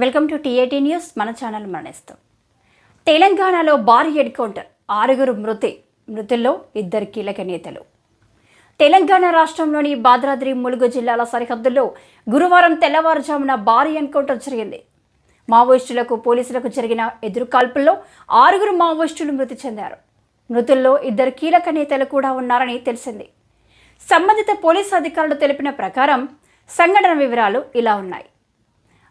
Welcome to TAT news. మన channel మరణిస్తాం. తెలంగాణలో భారీ ఎన్కౌంటర్. ఆరుగురు మృతి. మృతుల్లో ఇద్దరు కీలక నేతలు. తెలంగాణ రాష్ట్రంలోని భాద్రాద్రి ములుగు జిల్లాల సరిహద్దుల్లో గురువారం తెల్లవారుజామున భారీ ఎన్కౌంటర్ జరిగింది. మావోయిస్టులకు పోలీసులకు జరిగిన ఎదురుకాల్పుల్లో ఆరుగురు మావోయిస్టులు మృతి చెందారు. మృతుల్లో ఇద్దరు కీలక నేతలు కూడా ఉన్నారని తెలిసింది. సంబంధిత పోలీసు అధికారులు తెలిపిన ప్రకారం సంఘటన వివరాలు ఇలా ఉన్నాయి.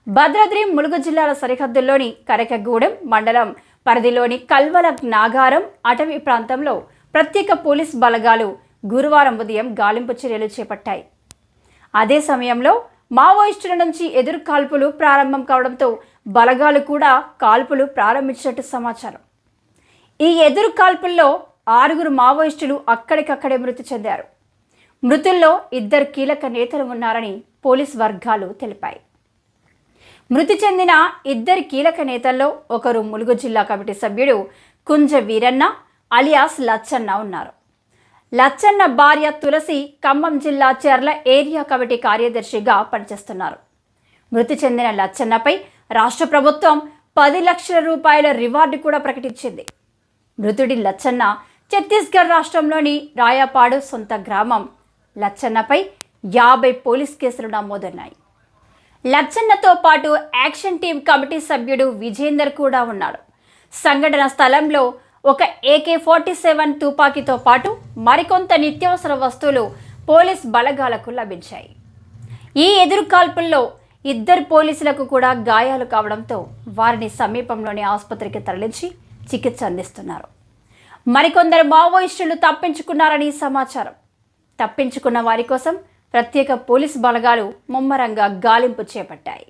భద్రాద్రి ములుగు జిల్లాల సరిహద్దుల్లోని కరకగూడెం మండలం పరిధిలోని కల్వల నాగారం అటవీ ప్రాంతంలో ప్రత్యేక పోలీస్ బలగాలు గురువారం ఉదయం గాలింపు చర్యలు చేపట్టాయి. అదే సమయంలో మావోయిస్టుల నుంచి ఎదురు కాల్పులు ప్రారంభం కావడంతో బలగాలు కూడా కాల్పులు ప్రారంభించినట్టు సమాచారం. ఈ ఎదురు కాల్పుల్లో ఆరుగురు మావోయిస్టులు అక్కడికక్కడే మృతి చెందారు. మృతుల్లో ఇద్దరు కీలక నేతలు ఉన్నారని పోలీస్ వర్గాలు తెలిపాయి. మృతి చెందిన ఇద్దరి కీలక నేతల్లో ఒకరు ములుగు జిల్లా కమిటీ సభ్యుడు కుంజ వీరన్న అలియాస్ లచ్చన్న ఉన్నారు. లచ్చన్న భార్య తులసి ఖమ్మం జిల్లా చెర్ల ఏరియా కమిటీ కార్యదర్శిగా పనిచేస్తున్నారు. మృతి చెందిన లచ్చన్నపై రాష్ట్ర ప్రభుత్వం పది లక్షల రూపాయల రివార్డు కూడా ప్రకటించింది. మృతుడి లచ్చన్న ఛత్తీస్గఢ్ రాష్ట్రంలోని రాయపాడు సొంత గ్రామం. లచ్చన్నపై యాభై పోలీస్ కేసులు నమోదన్నాయి లచ్చన్నతో పాటు యాక్షన్ టీం కమిటీ సభ్యుడు విజేందర్ కూడా ఉన్నాడు సంఘటన స్థలంలో ఒక ఏకే ఫార్టీ సెవెన్ తుపాకీతో పాటు మరికొంత నిత్యావసర వస్తువులు పోలీస్ బలగాలకు లభించాయి. ఈ ఎదురుకాల్పుల్లో ఇద్దరు పోలీసులకు కూడా గాయాలు కావడంతో వారిని సమీపంలోని ఆసుపత్రికి తరలించి చికిత్స అందిస్తున్నారు. మరికొందరు మావోయిస్టులు తప్పించుకున్నారని సమాచారం. తప్పించుకున్న వారి కోసం ప్రత్యేక పోలీస్ బలగాలు ముమ్మరంగా గాలింపు చేపట్టాయి.